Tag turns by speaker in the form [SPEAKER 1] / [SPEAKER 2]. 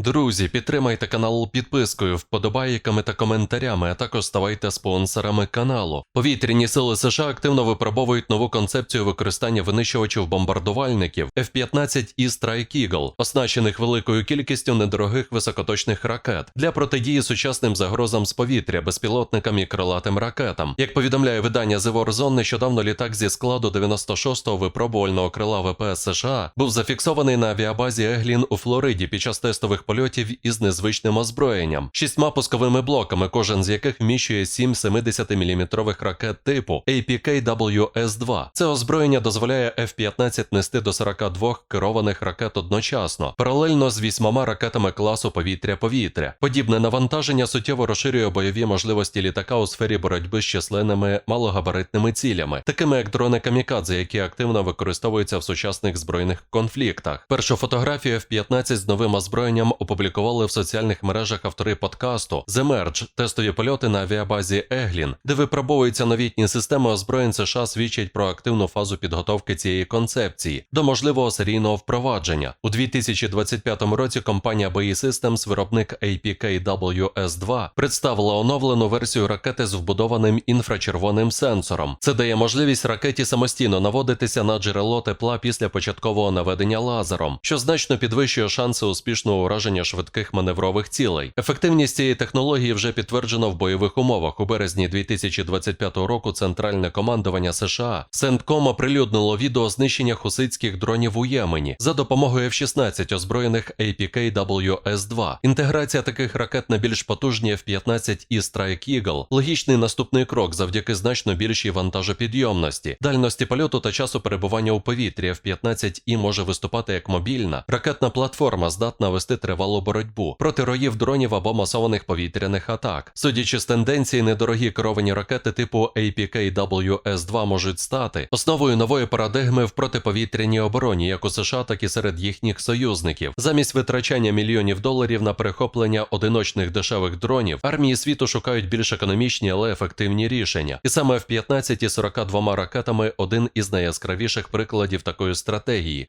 [SPEAKER 1] Друзі, підтримайте канал підпискою, вподобайками та коментарями, а також ставайте спонсорами каналу. Повітряні сили США активно випробовують нову концепцію використання винищувачів бомбардувальників F-15 і Strike Eagle, оснащених великою кількістю недорогих високоточних ракет для протидії сучасним загрозам з повітря, безпілотникам і крилатим ракетам. Як повідомляє видання The Warzone, нещодавно літак зі складу 96-го випробувального крила ВПС США був зафіксований на авіабазі Еглін у Флориді під час тестових польотів із незвичним озброєнням, шістьма пусковими блоками, кожен з яких вміщує сім 70-мм ракет типу APKWS-2. Це озброєння дозволяє F-15 нести до 42 керованих ракет одночасно, паралельно з вісьмома ракетами класу повітря-повітря. Подібне навантаження суттєво розширює бойові можливості літака у сфері боротьби з численними малогабаритними цілями, такими як дрони камікадзе, які активно використовуються в сучасних збройних конфліктах. Першу фотографію F-15 з новим озброєнням опублікували в соціальних мережах автори подкасту The Merge – тестові польоти на авіабазі Еглін, де випробовуються новітні системи озброєнь США свідчать про активну фазу підготовки цієї концепції до можливого серійного впровадження. У 2025 році компанія BAE Systems, виробник APKWS-2, представила оновлену версію ракети з вбудованим інфрачервоним сенсором. Це дає можливість ракеті самостійно наводитися на джерело тепла після початкового наведення лазером, що значно підвищує шанси успішного ураження швидких маневрових цілей. Ефективність цієї технології вже підтверджено в бойових умовах. У березні 2025 року Центральне командування США Сентком оприлюднило відео знищення хуситських дронів у Ємені за допомогою F-16 озброєних APKWS-2. Інтеграція таких ракет на більш потужні F-15 і Strike Eagle – логічний наступний крок завдяки значно більшій вантажопідйомності, дальності польоту та часу перебування у повітрі. F-15 і може виступати як мобільна ракетна платформа, здатна вести тривалу боротьбу проти роїв дронів або масованих повітряних атак. Судячи з тенденції, недорогі керовані ракети типу APKWS-2 можуть стати основою нової парадигми в протиповітряній обороні, як у США, так і серед їхніх союзників. Замість витрачання мільйонів доларів на перехоплення одиночних дешевих дронів, армії світу шукають більш економічні, але ефективні рішення. І саме F-15 із 42 ракетами один із найяскравіших прикладів такої стратегії.